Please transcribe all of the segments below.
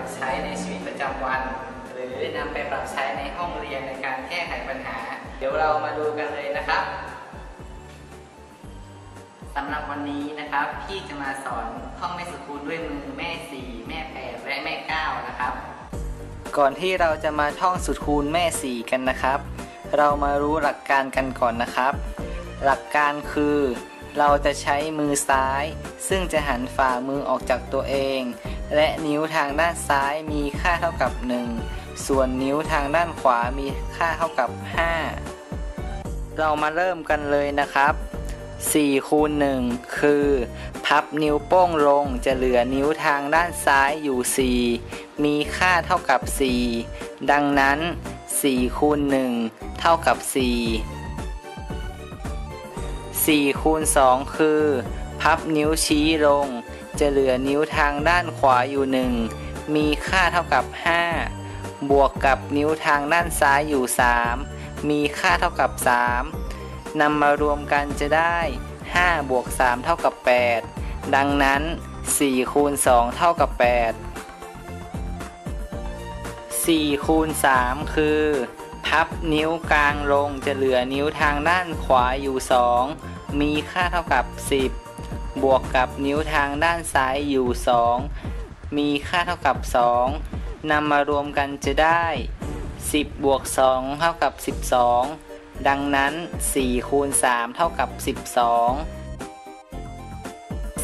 รับใช้ในชีวิตประจำวัน หรือนำไปปรับใช้ในห้องเรียนในการแก้ไขปัญหา เดี๋ยวเรามาดูกันเลยนะครับสำหรับวันนี้นะครับ พี่จะมาสอนท่องแม่สุคูณด้วยมือแม่สี่แม่แปดและแม่เก้านะครับ ก่อนที่เราจะมาท่องสุดคูณแม่สี่กันนะครับ เรามารู้หลักการกันก่อนนะครับ หลักการคือ เราจะใช้มือซ้าย ซึ่งจะหันฝ่ามือออกจากตัวเอง และนิ้วทางด้านซ้ายมีค่าเท่ากับ 1 ส่วนนิ้วทางด้านขวามีค่าเท่ากับ 5 เรามาเริ่มกันเลยนะครับ4คูณ1คือ พับนิ้วโป้งลงจะเหลือนิ้วทางด้านซ้ายอยู่ 4 มีค่าเท่ากับ 4 ดังนั้น4คูณ1เท่ากับ 4 4คูณ2คือ พับนิ้วชี้ลง จะเหลือนิ้วทางด้านขวาอยู่ 1 มีค่าเท่ากับ 5 บวกกับนิ้วทางด้านซ้ายอยู่ 3 มีค่าเท่ากับ 3นำมารวมกันจะได้ 5 บวก 3 เท่ากับ 8 ดังนั้น 4 คูณ 2 เท่ากับ 8 4คูณ3คือ พับนิ้วกลางลงจะเหลือนิ้วทางด้านขวาอยู่ 2 มีค่าเท่ากับ 10 บวกกับนิ้วทางด้านซ้ายอยู่ 2 มีค่าเท่ากับ 2นำมารวมกันจะได้ 10 บวก 2 เท่ากับ 12 ดังนั้น 4 คูณ 3 เท่ากับ 12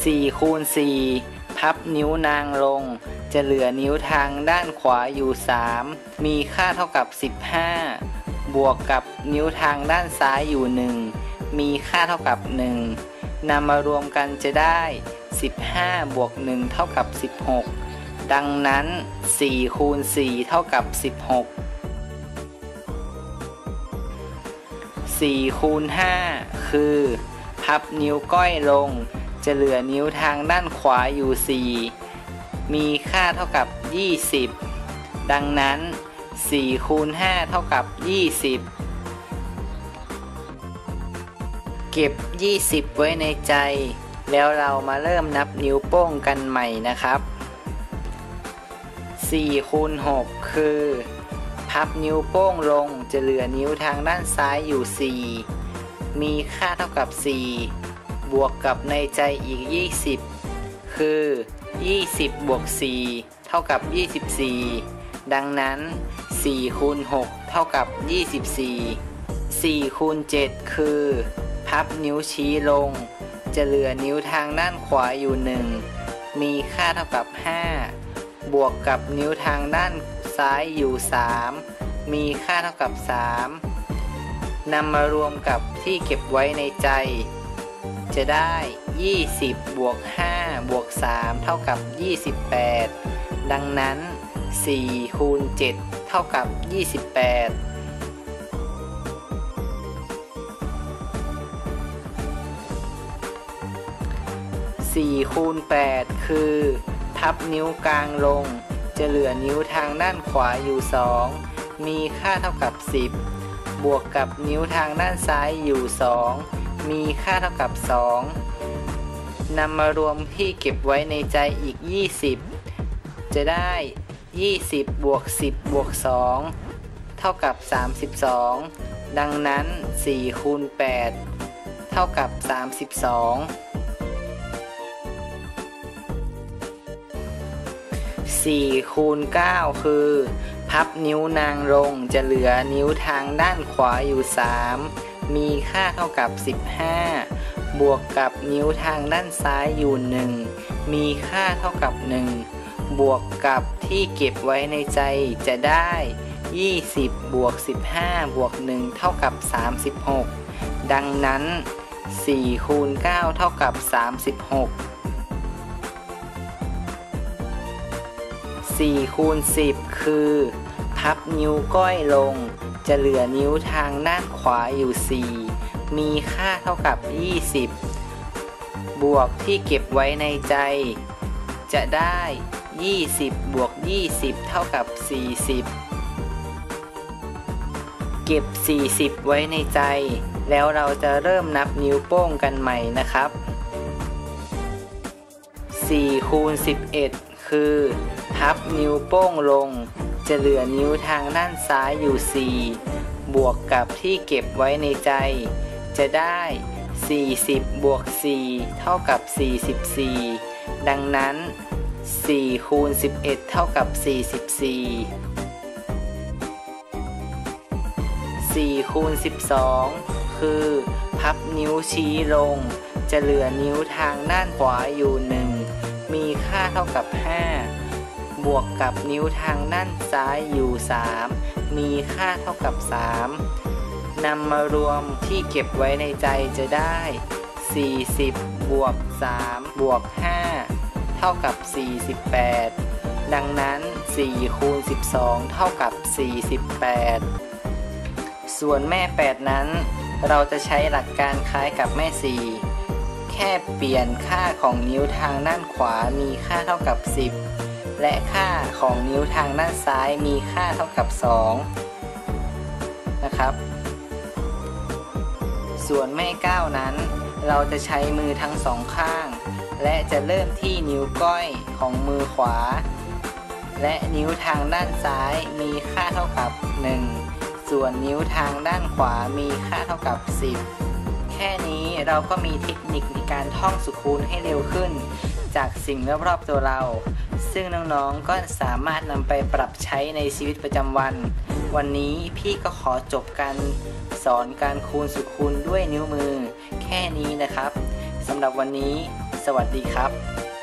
4 คูณ 4 พับนิ้วนางลง จะเหลือนิ้วทางด้านขวาอยู่ 3 มีค่าเท่ากับ 15 บวกกับนิ้วทางด้านซ้ายอยู่ 1 มีค่าเท่ากับ 1นำมารวมกันจะได้ 15 บวก 1 เท่ากับ 16 ดังนั้น 4 คูณ 4 เท่ากับ 16 4 คูณ 5 คือ พับนิ้วก้อยลง จะเหลือนิ้วทางด้านขวาอยู่ 4 มีค่าเท่ากับ 20 ดังนั้น 4 คูณ 5 เท่ากับ 20 เก็บ 20 ไว้ในใจ แล้วเรามาเริ่มนับนิ้วโป้งกันใหม่นะครับ4คูณ6คือ พับนิ้วโป้งลงจะเหลือนิ้วทางด้านซ้ายอยู่ 4 มีค่าเท่ากับ 4 บวกกับในใจอีก 20 คือ 20 บวก 4 เท่ากับ 24 ดังนั้น4คูณ6เท่ากับ 24 4คูณ7คือ พับนิ้วชี้ลง จะเหลือนิ้วทางด้านขวาอยู่ 1 มีค่าเท่ากับ 5 บวกกับนิ้วทางด้านซ้ายอยู่ 3 มีค่าเท่ากับ 3 นำมารวมกับที่เก็บไว้ในใจ จะได้ 20 บวก 5 บวก 3 เท่ากับ 28 ดังนั้น 4 คูณ 7 เท่ากับ 28 4คูณ8คือพับนิ้วกลางลง จะเหลือนิ้วทางด้านขวาอยู่ 2 มีค่าเท่ากับ 10 บวกกับนิ้วทางด้านซ้ายอยู่ 2 มีค่าเท่ากับ 2นำมารวมที่เก็บไว้ในใจอีก 20 จะได้ 20 บวก 10 บวก 2 เท่ากับ 32 ดังนั้น4คูณ8เท่ากับ 32 4คูณ9คือ พับนิ้วนางลงจะเหลือนิ้วทางด้านขวาอยู่ 3 มีค่าเท่ากับ 15 บวกกับนิ้วทางด้านซ้ายอยู่ 1 มีค่าเท่ากับ 1 บวกกับที่เก็บไว้ในใจจะได้ 20 บวก 15 บวก 1 เท่ากับ 36 ดังนั้น4คูณ9เท่ากับ 36 4คูณ10 คือ พับนิ้วก้อยลง จะเหลือนิ้วทางด้านขวาอยู่ 4 มีค่าเท่ากับ 20 บวกที่เก็บไว้ในใจ จะได้ 20 บวก 20 เท่ากับ 40 เก็บ 40 ไว้ในใจ แล้วเราจะเริ่มนับนิ้วโป้งกันใหม่นะครับ4คูณ11 คือพับนิ้วโป้งลง จะเหลือนิ้วทางด้านซ้ายอยู่ 4 บวกกับที่เก็บไว้ในใจ จะได้ 40 บวก 4 เท่ากับ 44 ดังนั้น 4 คูณ 11 เท่ากับ 44 4 คูณ 12 คือ พับนิ้วชี้ลง จะเหลือนิ้วทางด้านขวาอยู่1 มีค่าเท่ากับ 5 บวกกับนิ้วทางด้านซ้ายอยู่ 3 มีค่าเท่ากับ 3นำมารวมที่เก็บไว้ในใจจะได้ 40 บวก 3 บวก 5 เท่ากับ 48 ดังนั้น 4 คูณ 12 เท่ากับ 48 ส่วนแม่ 8 นั้น เราจะใช้หลักการคล้ายกับแม่ 4 แค่เปลี่ยนค่าของนิ้วทางด้านขวามีค่าเท่ากับ 10 และค่าของนิ้วทางด้านซ้ายมีค่าเท่ากับ 2 นะครับ ส่วนแม่9นั้น เราจะใช้มือทั้งสองข้าง และจะเริ่มที่นิ้วก้อยของมือขวา และนิ้วทางด้านซ้ายมีค่าเท่ากับ 1 ส่วนนิ้วทางด้านขวามีค่าเท่ากับ 10 แค่น เราก็มีเทคนิคในการท่องสุคูณให้เร็วขึ้น จากสิ่งรอบๆตัวเรา ซึ่งน้องๆก็สามารถนำไปปรับใช้ในชีวิตประจำวัน วันนี้พี่ก็ขอจบการสอนการคูณสุคูณด้วยนิ้วมือ แค่นี้นะครับสำหรับวันนี้ สวัสดีครับ